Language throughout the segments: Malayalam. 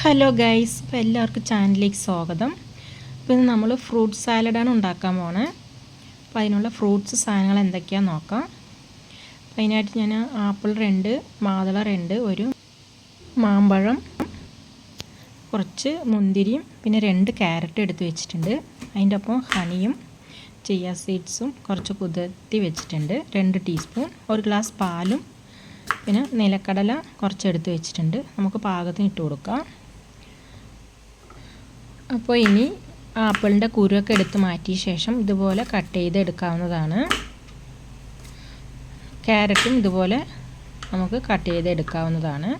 ഹലോ ഗൈസ് അപ്പോൾ എല്ലാവർക്കും ചാനലിലേക്ക് സ്വാഗതം. അപ്പോൾ ഇന്ന് നമ്മൾ ഫ്രൂട്ട് സാലഡാണ് ഉണ്ടാക്കാൻ പോണേ. അപ്പോൾ അതിനുള്ള ഫ്രൂട്ട്സ് സാധനങ്ങൾ എന്തൊക്കെയാണെന്ന് നോക്കാം. അപ്പോൾ അതിനായിട്ട് ഞാൻ ആപ്പിൾ രണ്ട് മാതള രണ്ട് ഒരു മാമ്പഴം കുറച്ച് മുന്തിരിയും പിന്നെ രണ്ട് ക്യാരറ്റ് എടുത്ത് വെച്ചിട്ടുണ്ട്. അതിന്റെ ഒപ്പം ഹണിയും ചിയ സീഡ്സും കുറച്ച് കുതിർത്തി വെച്ചിട്ടുണ്ട്. രണ്ട് ടീസ്പൂൺ ഒരു ഗ്ലാസ് പാലും പിന്നെ നിലക്കടല കുറച്ച് എടുത്ത് വെച്ചിട്ടുണ്ട്. നമുക്ക് പാകത്തിന് ഇട്ട് കൊടുക്കാം. അപ്പോൾ ഇനി ആപ്പിളിന്റെ കുരുവൊക്കെ എടുത്ത് മാറ്റിയ ശേഷം ഇതുപോലെ കട്ട് ചെയ്ത് എടുക്കാവുന്നതാണ്. ക്യാരറ്റും ഇതുപോലെ നമുക്ക് കട്ട് ചെയ്ത് എടുക്കാവുന്നതാണ്.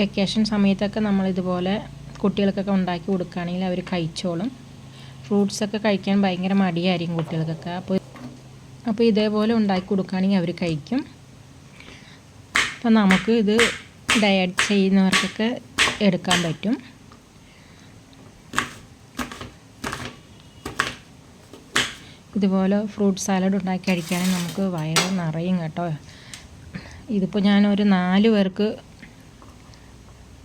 വെക്കേഷൻ സമയത്തൊക്കെ നമ്മൾ ഇതുപോലെ കുട്ടികൾക്കൊക്കെ ഉണ്ടാക്കി കൊടുക്കുകയാണെങ്കിൽ അവർ കഴിച്ചോളും. ഫ്രൂട്ട്സൊക്കെ കഴിക്കാൻ ഭയങ്കര മടിയായിരിക്കും കുട്ടികൾക്കൊക്കെ. അപ്പോൾ അപ്പോൾ ഇതേപോലെ ഉണ്ടാക്കി കൊടുക്കുകയാണെങ്കിൽ അവർ കഴിക്കും. അപ്പം നമുക്ക് ഇത് ഡയറ്റ് ചെയ്യുന്നവർക്കൊക്കെ എടുക്കാൻ പറ്റും. ഇതുപോലെ ഫ്രൂട്ട് സാലഡ് ഉണ്ടാക്കി കഴിക്കുകയാണെങ്കിൽ നമുക്ക് വയറ് നിറയും കേട്ടോ. ഇതിപ്പോൾ ഞാനൊരു നാല് പേർക്ക്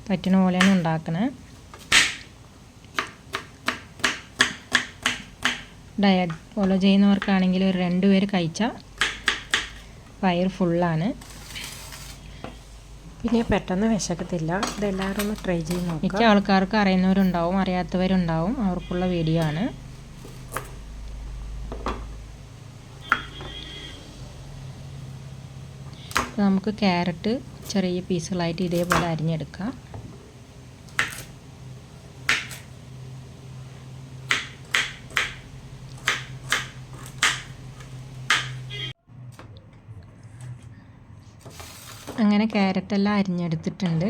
പറ്റുന്ന പോലെയാണ് ഉണ്ടാക്കണേ. ഡയറ്റ് ഫോളോ ചെയ്യുന്നവർക്കാണെങ്കിൽ ഒരു രണ്ട് പേര് കഴിച്ചാൽ വയർ ഫുള്ളാണ്. പിന്നെ പെട്ടെന്ന് വിശക്കത്തില്ല. ഇതെല്ലാവരും ഒന്ന് ട്രൈ ചെയ്ത് നോക്കാം. മിക്ക ആൾക്കാർക്ക് അറിയുന്നവരുണ്ടാവും അറിയാത്തവരുണ്ടാവും. അവർക്കുള്ള വീഡിയോ ആണ്. നമുക്ക് ക്യാരറ്റ് ചെറിയ പീസുകളായിട്ട് ഇതേപോലെ അരിഞ്ഞെടുക്കാം. അങ്ങനെ ക്യാരറ്റെല്ലാം അരിഞ്ഞെടുത്തിട്ടുണ്ട്.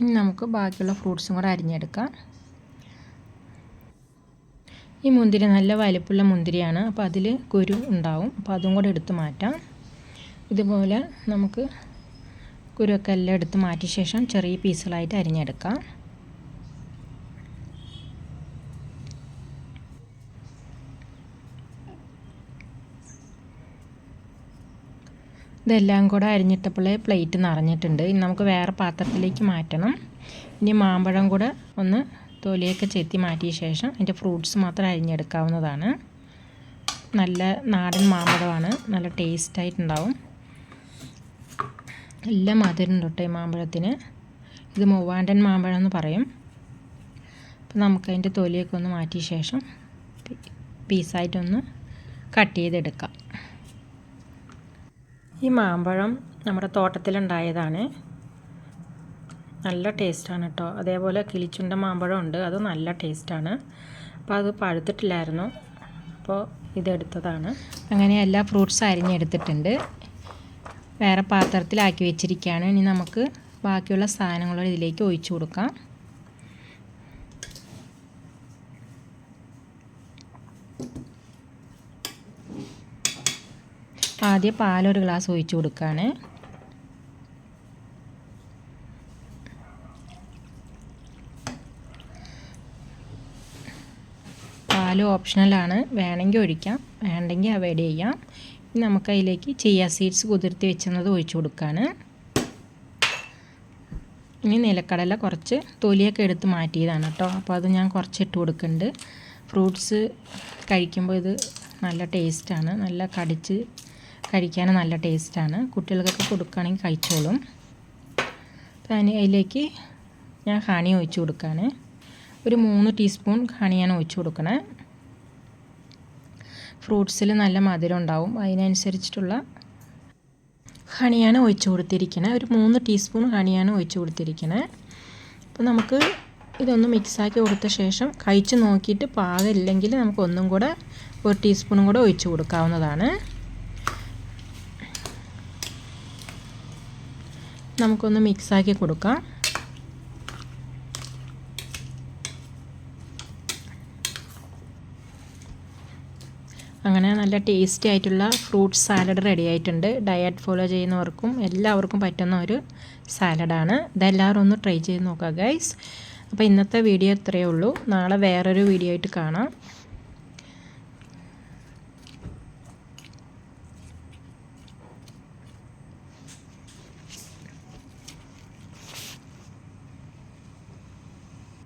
ഇനി നമുക്ക് ബാക്കിയുള്ള ഫ്രൂട്ട്സും കൂടെ അരിഞ്ഞെടുക്കാം. ഈ മുന്തിരി നല്ല വലിപ്പുള്ള മുന്തിരിയാണ്. അപ്പോൾ അതിൽ കുരു ഉണ്ടാവും. അപ്പോൾ അതും കൂടെ എടുത്ത് മാറ്റാം. ഇതുപോലെ നമുക്ക് കുരുവൊക്കെ എല്ലാം എടുത്ത് മാറ്റിയ ശേഷം ചെറിയ പീസുകളായിട്ട് അരിഞ്ഞെടുക്കാം. ഇതെല്ലാം കൂടെ അരിഞ്ഞിട്ടപ്പോഴേ പ്ലേറ്റ് നിറഞ്ഞിട്ടുണ്ട്. ഇനി നമുക്ക് വേറെ പാത്രത്തിലേക്ക് മാറ്റണം. ഇനി മാമ്പഴം കൂടെ ഒന്ന് തൊലിയൊക്കെ ചെത്തി മാറ്റിയ ശേഷം അതിന്റെ ഫ്രൂട്ട്സ് മാത്രം അരിഞ്ഞെടുക്കാവുന്നതാണ്. നല്ല നാടൻ മാമ്പഴമാണ്. നല്ല ടേസ്റ്റായിട്ടുണ്ടാവും. എല്ലാം മധുരം തൊട്ടേ മാമ്പഴത്തിന്. ഇത് മൂവാണ്ടൻ മാമ്പഴം എന്ന് പറയും. അപ്പം നമുക്കതിന്റെ തൊലിയൊക്കെ ഒന്ന് മാറ്റിയ ശേഷം പീസായിട്ടൊന്ന് കട്ട് ചെയ്തെടുക്കാം. ഈ മാമ്പഴം നമ്മുടെ തോട്ടത്തിലുണ്ടായതാണ്. നല്ല ടേസ്റ്റാണ് കേട്ടോ. അതേപോലെ കിളിച്ചുണ്ട മാമ്പഴം ഉണ്ട് അത് നല്ല ടേസ്റ്റാണ്. അപ്പോൾ അത് പഴുത്തിട്ടില്ലായിരുന്നു. അപ്പോൾ ഇതെടുത്തതാണ്. അങ്ങനെ എല്ലാ ഫ്രൂട്ട്സും അരിഞ്ഞെടുത്തിട്ടുണ്ട്. വേറെ പാത്രത്തിലാക്കി വെച്ചിരിക്കുകയാണ്. ഇനി നമുക്ക് ബാക്കിയുള്ള സാധനങ്ങൾ ഇതിലേക്ക് ഒഴിച്ചു കൊടുക്കാം. ആദ്യം പാലൊരു ഗ്ലാസ് ഒഴിച്ചു കൊടുക്കുകയാണ് പാൽ ഓപ്ഷണലാണ് വേണമെങ്കിൽ ഒഴിക്കാം. വേണ്ടെങ്കിൽ അവോയ്ഡ് ചെയ്യാം. ഇനി നമുക്ക് അതിലേക്ക് ചിയ സീഡ്സ് കുതിർത്തി വെച്ചത് ഒഴിച്ചു കൊടുക്കുകയാണ് ഇനി നിലക്കടല കുറച്ച് തൊലിയൊക്കെ എടുത്ത് മാറ്റിയതാണ് കേട്ടോ. അപ്പോൾ അത് ഞാൻ കുറച്ച് ഇട്ട് കൊടുക്കുന്നുണ്ട്. ഫ്രൂട്ട്സ് കഴിക്കുമ്പോൾ ഇത് നല്ല ടേസ്റ്റാണ് നല്ല കടിച്ച് കഴിക്കാൻ നല്ല ടേസ്റ്റാണ്. കുട്ടികൾക്കൊക്കെ കൊടുക്കുകയാണെങ്കിൽ കഴിച്ചോളും. അപ്പം അതിന് അതിലേക്ക് ഞാൻ ഹണി ഒഴിച്ച് കൊടുക്കുകയാണ് ഒരു മൂന്ന് ടീസ്പൂൺ ഹണിയാണ് ഒഴിച്ച് കൊടുക്കണേ. ഫ്രൂട്ട്സിൽ നല്ല മധുരം ഉണ്ടാവും. അതിനനുസരിച്ചിട്ടുള്ള ഹണിയാണ് ഒഴിച്ച് കൊടുത്തിരിക്കണേ. ഒരു മൂന്ന് ടീസ്പൂൺ ഹണിയാണ് ഒഴിച്ച് കൊടുത്തിരിക്കണേ. അപ്പോൾ നമുക്ക് ഇതൊന്ന് മിക്സാക്കി കൊടുത്ത ശേഷം കഴിച്ച് നോക്കിയിട്ട് പാകമില്ലെങ്കിൽ നമുക്ക് ഒന്നും കൂടെ ഒരു ടീസ്പൂണും കൂടെ ഒഴിച്ച് കൊടുക്കാവുന്നതാണ്. നമുക്കൊന്ന് മിക്സാക്കി കൊടുക്കാം. അങ്ങനെ നല്ല ടേസ്റ്റി ആയിട്ടുള്ള ഫ്രൂട്ട് സാലഡ് റെഡി ആയിട്ടുണ്ട്. ഡയറ്റ് ഫോളോ ചെയ്യുന്നവർക്കും എല്ലാവർക്കും പറ്റുന്ന ഒരു സാലഡാണ് ഇതെല്ലാവരും ഒന്ന് ട്രൈ ചെയ്ത് നോക്കുക ഗൈസ് അപ്പോൾ ഇന്നത്തെ വീഡിയോ ഇത്രയേ ഉള്ളൂ. നാളെ വേറൊരു വീഡിയോ ആയിട്ട് കാണാം.